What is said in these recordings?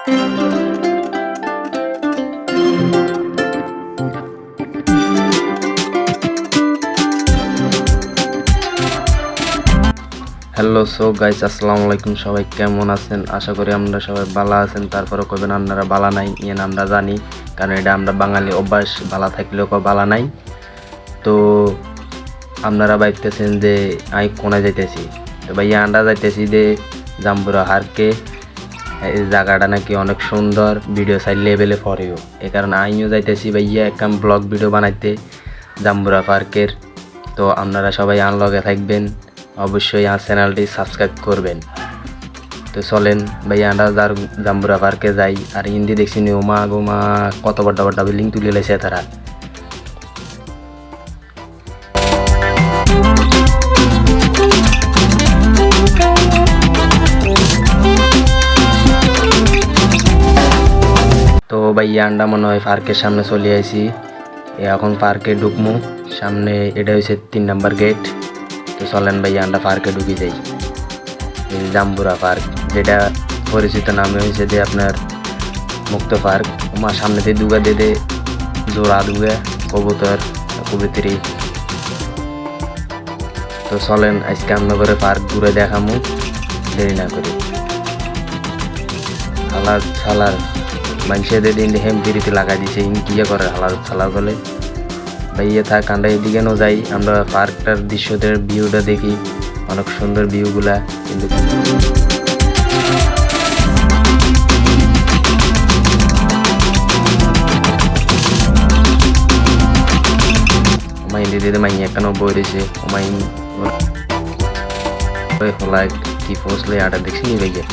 Hello so guys আসসালামু আলাইকুম সবাই কেমন আছেন? আশা করি আমরা সবাই ভালো আছেন। তারপরে কবেন আপনারা বালা নাই, ইয়েন আমরা জানি, কারণ এটা আমরা বাঙালি অভ্যাস বালা থাকলেও কেউ বালা নাই। তো আপনারা ভাবতেছেন যে আমি কোনে যাইতেছি? তো ভাইয়া, আমরা যাইতেছি যে জাম্বুরা হারকে। এই জায়গাটা নাকি অনেক সুন্দর। ভিডিও সাইড লেভেলে পরেও এই কারণে আমিও যাইতেছি ভাইয়া একটা ব্লগ ভিডিও বানাইতে জাম্বুরা পার্কের। তো আপনারা সবাই আনলগে থাকবেন। অবশ্যই আমার চ্যানেলটি সাবস্ক্রাইব করবেন। তো চলেন ভাই আমরা যার জাম্বুরা পার্কে যাই। আর হিন্দি দেখছি নি ওমা গোমা কত বড় বড় বিল্ডিং তুলে লেছে তারা। তো ভাই আন্ডা মনে হয় পার্কের সামনে চলে আসি এখন পার্কে ঢুকমু। সামনে এটা হচ্ছে তিন নাম্বার গেট। তো চলেন ভাই আন্ডা পার্কে ঢুকে যাই। জাম্বুরা পার্ক, যেটা পরিচিত নামে হয়েছে যে আপনার মুক্ত পার্ক। আমার সামনে দিয়ে দুগা দে জোড়া দুগা, কবুতর, কবিত্রী। তো চলেন, আজকে করে পার্ক ঘুরে দেখামু। দেরি না করি। হালার ছালার মানুষেদের দিন হেম পিড়িতে লাগাই দিছে, ইন কিয়া করে হালার ছালার বলে। ভাইয়া থাক, আমরা এদিকে নো যাই, আমরা পার্কটার দৃশ্যদের ভিউটা দেখি, অনেক সুন্দর ভিউগুলা কিন্তু মাই দিদি মাই এখানে বই রয়েছে মাই হলাই কি ফসলে আটা দেখছি নি ভাইয়া?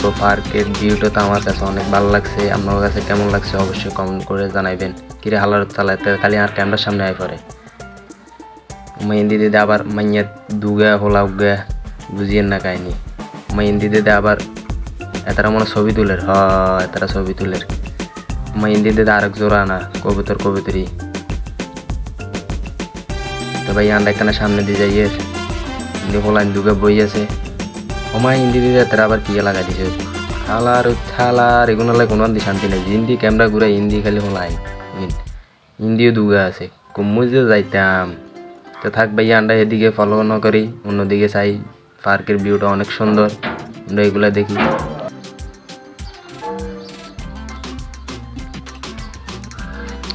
তো পার্কের ভিউটা তো আমার কাছে অনেক ভালো লাগছে। আপনার কাছে কেমন লাগছে অবশ্যই কমেন্ট করে জানাইবেন। কিরে, হালার চালাতে খালি আর ক্যামেরার সামনে আয় পরে। মেহেন্দি দিদে আবার মাইয়া দুগা হোলা উগা বুঝিয়েন না কাহিনি। মেহেন্দি দিদে আবার এতারা মনে ছবি তুলের। হ, এতারা ছবি তুলের। মেহেন্দি দিদে আরেক জোড়া না, কবুতর কবুতরি। তো ভাই আন্ডা সামনে দিয়ে যাইয়ে হোলাইন দুগা বই আছে ওমা হিন্দি দিদি তারা আবার কি লাগা দিছে। থালার থালার এগুলো লাগে কোনো শান্তি নাই। হিন্দি ক্যামেরা ঘুরে হিন্দি খালি হলাই হিন্দিও দুগা আছে। কুম্মু যে যাইতাম। তো থাক ভাইয়া আমরা এদিকে ফলো না করি অন্যদিকে চাই পার্কের ভিউটা অনেক সুন্দর আমরা এগুলো দেখি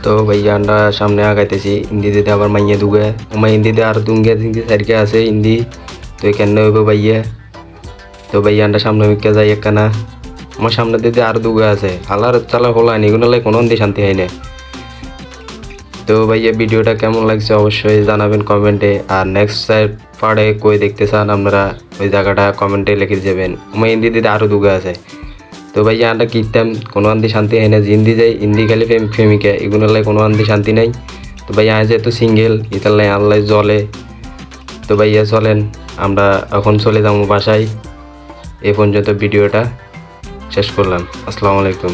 তো ভাইয়া আমরা সামনে আগাইতেছি। হিন্দি দিতে আবার মাইয়া দুগে। আমার হিন্দিতে আর দুঙ্গে সাইডকে আছে হিন্দি তো এখানে ভাইয়া? তো ভাই আন্ডা সামনে মিকে যাই একখানা আমার সামনে দিতে আর দুগা আছে। হালার চালা হলা নি, এগুলো কোনো দিয়ে শান্তি হয় না। তো ভাইয়া ভিডিওটা কেমন লাগছে অবশ্যই জানাবেন কমেন্টে। আর নেক্সট পাড়ে কই দেখতে চান আপনারা, ওই জায়গাটা কমেন্টে লিখে যাবেন আমার হিন্দি দিতে আরও দুগা আছে। তো ভাইয়া আন্ডা কিনতাম কোনো আন্দি শান্তি হয় না। হিন্দি যাই হিন্দি খালি প্রেম, প্রেমিকা, এগুলো লাই কোনো আন্দি শান্তি নাই। তো ভাইয়া আজ যেহেতু সিঙ্গেল ইতার লাই আল্লাহ জলে তো ভাইয়া চলেন, আমরা এখন চলে যাব বাসায়। এই পর্যন্ত ভিডিওটা শেষ করলাম। আসসালামু আলাইকুম।